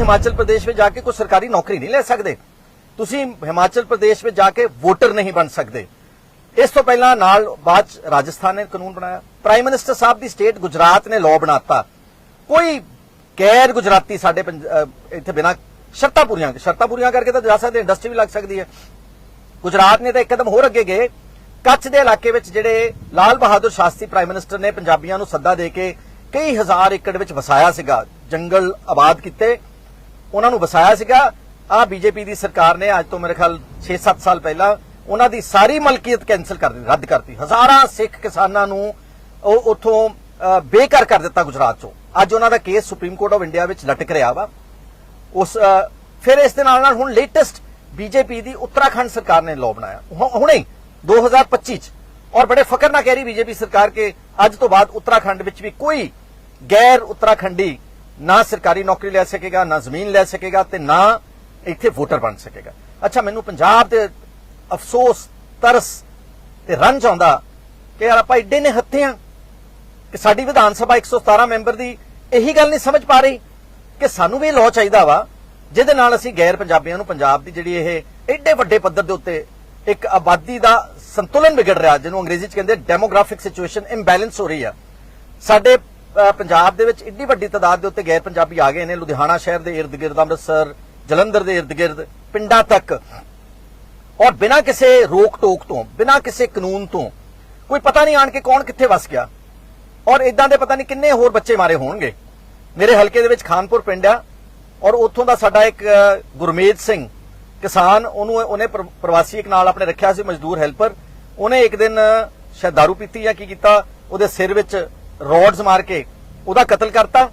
ਹਿਮਾਚਲ ਪ੍ਰਦੇਸ਼ ਵਿੱਚ ਜਾ ਕੇ ਕੋਈ ਸਰਕਾਰੀ ਨੌਕਰੀ ਨਹੀਂ ਲੈ ਸਕਦੇ। ਤੁਸੀਂ ਹਿਮਾਚਲ ਪ੍ਰਦੇਸ਼ ਵਿੱਚ ਜਾ ਕੇ ਵੋਟਰ ਨਹੀਂ ਬਣ ਸਕਦੇ। ਇਸ ਤੋਂ ਪਹਿਲਾਂ ਨਾਲ ਬਾਅਦ 'ਚ ਰਾਜਸਥਾਨ ਨੇ ਕਾਨੂੰਨ ਬਣਾਇਆ। ਪ੍ਰਾਈਮ ਮਿਨਿਸਟਰ ਸਾਹਿਬ ਦੀ ਸਟੇਟ ਗੁਜਰਾਤ ਨੇ ਲਾਅ ਬਣਾਤਾ। ਕੋਈ ਗੈਰ ਗੁਜਰਾਤੀ ਸਾਡੇ ਇੱਥੇ ਬਿਨਾ ਸ਼ਰਤਾਂ ਪੂਰੀਆਂ ਸ਼ਰਤਾਂ ਪੂਰੀਆਂ ਕਰਕੇ ਤਾਂ ਜਾ ਸਕਦੇ ਇੰਡਸਟਰੀ ਵੀ ਲੱਗ ਸਕਦੀ ਹੈ। ਗੁਜਰਾਤ ਨੇ ਤਾਂ ਇੱਕ ਕਦਮ ਹੋਰ ਅੱਗੇ ਗਏ। ਕੱਛ ਦੇ ਇਲਾਕੇ ਵਿੱਚ ਜਿਹੜੇ ਲਾਲ ਬਹਾਦਰ ਸ਼ਾਸਤਰੀ ਪ੍ਰਾਈਮ ਮਿਨਿਸਟਰ ਨੇ ਪੰਜਾਬੀਆਂ ਨੂੰ ਸੱਦਾ ਦੇ ਕੇ ਕਈ ਹਜ਼ਾਰ ਏਕੜ ਵਿੱਚ ਵਸਾਇਆ ਸੀਗਾ। ਜੰਗਲ ਆਬਾਦ ਕੀਤੇ। ਉਹਨਾਂ ਨੂੰ ਵਸਾਇਆ ਸੀਗਾ। ਆ ਬੀਜੇਪੀ ਦੀ ਸਰਕਾਰ ਨੇ ਅੱਜ ਤੋਂ ਮੇਰੇ ਖਿਆਲ 6-7 ਸਾਲ ਪਹਿਲਾਂ ਉਹਨਾਂ ਦੀ ਸਾਰੀ ਮਲਕੀਅਤ ਕੈਨਸਲ ਕਰ ਦਿੱਤੀ ਰੱਦ ਕਰਤੀ। ਹਜ਼ਾਰਾਂ ਸਿੱਖ ਕਿਸਾਨਾਂ ਨੂੰ ਉਹ ਉੱਥੋਂ ਅਹ, ਬੇਘਰ ਕਰ ਦਿੱਤਾ ਗੁਜਰਾਤ ਚੋਂ। ਅੱਜ ਉਹਨਾਂ ਦਾ case supreme court of India ਵਿੱਚ ਲਟਕ ਰਿਹਾ ਵਾ। ਉਸ ਫਿਰ ਇਸ ਦੇ ਨਾਲ ਨਾਲ ਹੁਣ ਲੇਟੈਸਟ ਬੀਜੇਪੀ ਦੀ ਉੱਤਰਾਖੰਡ ਸਰਕਾਰ ਨੇ ਲਾਅ ਬਣਾਇਆ। ਹੁ- ਹੁਣੇ ਹੀ 2025 ਚ। ਔਰ ਬੜੇ ਫਖਰ ਨਾਲ ਕਹਿ ਰਹੀ ਬੀਜੇਪੀ ਸਰਕਾਰ ਕਿ ਅੱਜ ਤੋਂ ਬਾਅਦ ਉੱਤਰਾਖੰਡ ਵਿੱਚ ਵੀ ਕੋਈ ਗੈਰ ਉੱਤਰਾਖੰਡੀ ਨਾ ਸਰਕਾਰੀ ਨੌਕਰੀ ਲੈ ਸਕੇਗਾ, ਨਾ ਜ਼ਮੀਨ ਲੈ ਸਕੇਗਾ ਤੇ ਨਾ ਇੱਥੇ ਵੋਟਰ ਬਣ ਸਕੇਗਾ। ਅੱਛਾ, ਮੈਨੂੰ ਪੰਜਾਬ ਦੇ ਅਫਸੋਸ, ਤਰਸ ਤੇ ਰੰਜ ਆਉਂਦਾ ਕਿ ਯਾਰ ਆਪਾਂ ਇੱਡੇ ਨੇ ਹੱਥੇ ਆ ਕਿ ਸਾਡੀ ਵਿਧਾਨ ਸਭਾ 117 ਮੈਂਬਰ ਦੀ ਇਹੀ ਗੱਲ ਨਹੀਂ ਸਮਝ ਪਾ ਰਹੀ ਕਿ ਸਾਨੂੰ ਵੀ ਇਹ ਲਾਅ ਚਾਹੀਦਾ ਵਾ, ਜਿਹਦੇ ਨਾਲ ਅਸੀਂ ਗੈਰ ਪੰਜਾਬੀਆਂ ਨੂੰ ਪੰਜਾਬ ਦੀ ਜਿਹੜੀ ਇਹ ਐਡੇ ਵੱਡੇ ਪੱਧਰ ਦੇ ਉੱਤੇ ਇੱਕ ਆਬਾਦੀ ਦਾ ਸੰਤੁਲਨ ਵਿਗੜ ਰਿਹਾ, ਜਿਹਨੂੰ ਅੰਗਰੇਜ਼ੀ ਚ ਕਹਿੰਦੇ ਡੈਮੋਗ੍ਰਾਫਿਕ ਸਿਚੁਏਸ਼ਨ ਇੰਬੈਲੈਂਸ ਹੋ ਰਹੀ ਆ। ਸਾਡੇ ਪੰਜਾਬ ਦੇ ਵਿੱਚ ਏਡੀ ਵੱਡੀ ਤਾਦਾਦ ਦੇ ਉੱਤੇ ਗੈਰ ਪੰਜਾਬੀ ਆ ਗਏ ਨੇ। ਲੁਧਿਆਣਾ ਸ਼ਹਿਰ ਦੇ ਇਰਦ ਗਿਰਦ, ਅੰਮ੍ਰਿਤਸਰ, ਜਲੰਧਰ ਦੇ ਇਰਦ ਗਿਰਦ, ਪਿੰਡਾਂ ਤੱਕ। ਔਰ ਬਿਨਾਂ ਕਿਸੇ ਰੋਕ ਟੋਕ ਤੋਂ, ਬਿਨਾਂ ਕਿਸੇ ਕਾਨੂੰਨ ਤੋਂ, ਕੋਈ ਪਤਾ ਨਹੀਂ ਆਣ ਕੇ ਕੌਣ ਕਿੱਥੇ ਵਸ ਗਿਆ। ਔਰ ਇਦਾਂ ਦੇ ਪਤਾ ਨਹੀਂ ਕਿੰਨੇ ਹੋਰ ਬੱਚੇ ਮਾਰੇ ਹੋਣਗੇ। ਮੇਰੇ ਹਲਕੇ ਦੇ ਵਿੱਚ ਖਾਨਪੁਰ ਪਿੰਡ ਆ, ਔਰ ਉੱਥੋਂ ਦਾ ਸਾਡਾ ਇੱਕ ਗੁਰਮੇਜ ਸਿੰਘ ਕਿਸਾਨ, ਉਹਨੂੰ ਉਹਨੇ ਪ੍ਰਵਾਸੀ ਇੱਕ ਨਾਲ ਆਪਣੇ ਰੱਖਿਆ ਸੀ ਮਜ਼ਦੂਰ ਹੈਲਪਰ। ਉਹਨੇ ਇੱਕ ਦਿਨ ਸ਼ਾਇਦ दारू ਪੀਤੀ ਜਾਂ ਕੀ ਕੀਤਾ, ਉਹਦੇ ਸਿਰ ਵਿੱਚ ਰੋਡਸ ਮਾਰ ਕੇ ਉਹਦਾ ਕਤਲ ਕਰਤਾ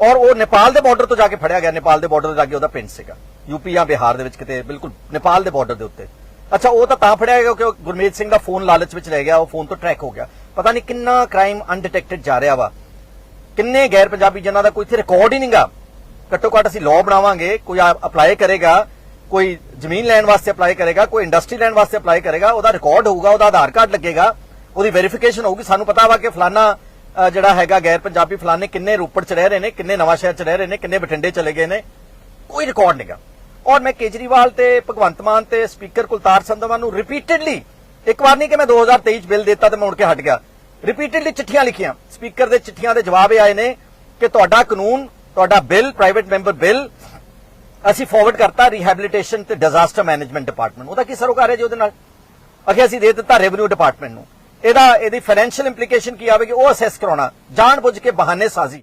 ਔਰ ਉਹ ਨੇਪਾਲ ਦੇ ਬਾਰਡਰ ਤੋਂ ਜਾ ਕੇ ਫੜਿਆ ਗਿਆ। ਨੇਪਾਲ ਦੇ ਬਾਰਡਰ ਤੋਂ ਜਾ ਕੇ ਉਹਦਾ ਪਿੰਡ ਸੀਗਾ। ਯੂਪੀ ਜਾਂ ਬਿਹਾਰ ਦੇ ਵਿੱਚ ਕਿਤੇ, ਬਿਲਕੁਲ ਨੇਪਾਲ ਦੇ ਬਾਰਡਰ ਦੇ ਉੱਤੇ। ਅੱਛਾ, ਉਹ ਤਾਂ ਤਾਂ ਫੜਿਆ ਗਿਆ ਕਿਉਂਕਿ ਗੁਰਮੀਤ ਸਿੰਘ ਦਾ ਫੋਨ ਲਾਲਚ ਵਿੱਚ ਲੈ ਗਿਆ, ਉਹ ਫੋਨ ਤੋਂ ਟਰੈਕ ਹੋ ਗਿਆ। ਪਤਾ ਨਹੀਂ ਕਿੰਨਾ ਕ੍ਰਾਈਮ ਅਨਡਿਟੈਕਟਡ ਜਾ ਰਿਹਾ ਵਾ। ਕਿੰਨੇ ਗੈਰ ਪੰਜਾਬੀ ਜਿਨ੍ਹਾਂ ਦਾ ਕੋਈ ਇੱਥੇ ਰਿਕਾਰਡ ਹੀ ਨਹੀਂਗਾ। ਘੱਟੋ ਘੱਟ ਅਸੀਂ ਲਾਅ ਬਣਾਵਾਂਗੇ, ਕੋਈ ਅਪਲਾਈ ਕਰੇਗਾ, ਕੋਈ ਜ਼ਮੀਨ ਲੈਣ ਵਾਸਤੇ ਅਪਲਾਈ ਕਰੇਗਾ, ਕੋਈ ਇੰਡਸਟਰੀ ਲੈਣ ਵਾਸਤੇ ਅਪਲਾਈ ਕਰੇਗਾ, ਉਹਦਾ ਰਿਕਾਰਡ ਹੋਊਗਾ, ਉਹਦਾ ਆਧਾਰ ਕਾਰਡ ਲੱਗੇਗਾ, ਉਹਦੀ ਵੈਰੀਫਿਕੇਸ਼ਨ ਹੋਊਗੀ। ਸਾਨੂੰ ਪਤਾ ਵਾ ਕਿ ਫਲਾਨਾ ਜਿਹੜਾ ਹੈਗਾ ਗੈਰ ਪੰਜਾਬੀ ਫਲਾਣੇ ਕਿੰਨੇ ਰੋਪੜ ਚ ਰਹਿ ਰਹੇ ਨੇ, ਕਿੰਨੇ ਨਵਾਂ ਸ਼ਹਿਰ ਚ ਰਹਿ ਰਹੇ ਨੇ, ਕਿੰਨੇ ਬਠਿੰਡੇ ਚਲੇ ਗਏ ਨੇ, ਕੋਈ ਰਿਕਾਰਡ ਨਹੀਂਗਾ ਔਰ ਮੈਂ ਕੇਜਰੀਵਾਲ ਤੇ ਭਗਵੰਤ ਮਾਨ ਤੇ ਸਪੀਕਰ ਕੁਲਤਾਰ ਸੰਧਵਾ ਨੂੰ ਰਿਪੀਟਿਡਲੀ ਇੱਕ ਵਾਰ ਨਹੀਂ ਕਿ ਮੈਂ 2023 ਚ ਬਿੱਲ ਦਿੱਤਾ ਤੇ ਮੈਂ ਮੁੜ ਕੇ ਹਟ ਗਿਆ। ਰਿਪੀਟਡਲੀ ਚਿੱਠੀਆਂ ਲਿਖੀਆਂ। ਸਪੀਕਰ ਦੇ ਚਿੱਠੀਆਂ ਦੇ ਜਵਾਬ ਇਹ ਆਏ ਨੇ ਕਿ ਤੁਹਾਡਾ ਕਾਨੂੰਨ, ਤੁਹਾਡਾ ਬਿੱਲ ਪ੍ਰਾਈਵੇਟ ਮੈਂਬਰ ਬਿੱਲ ਅਸੀਂ ਫਾਰਵਰਡ ਕਰਤਾ ਰੀਹੈਬਿਲਿਟੇਸ਼ਨ ਤੇ ਡਿਜ਼ਾਸਟਰ ਮੈਨੇਜਮੈਂਟ ਡਿਪਾਰਟਮੈਂਟ ਉਹਦਾ ਕੀ ਸਰੋਕਾਰ ਹੈ ਜੀ ਉਹਦੇ ਨਾਲ? ਅਖੇ ਅਸੀਂ ਦੇ ਦਿੱਤਾ ਰੈਵਨਿਊ ਡਿਪਾਰਟਮੈਂਟ ਨੂੰ। ਇਹਦਾ ਇਹਦੀ ਫਾਈਨੈਂਸ਼ੀਅਲ ਇੰਪਲੀਕੇਸ਼ਨ ਕੀ ਆਵੇਗੀ ਉਹ ਅਸੈਸ ਕਰਾਉਣਾ ਜਾਣ ਬੁੱਝ ਕੇ ਬਹਾਨੇ ਸਾਜ਼ੀ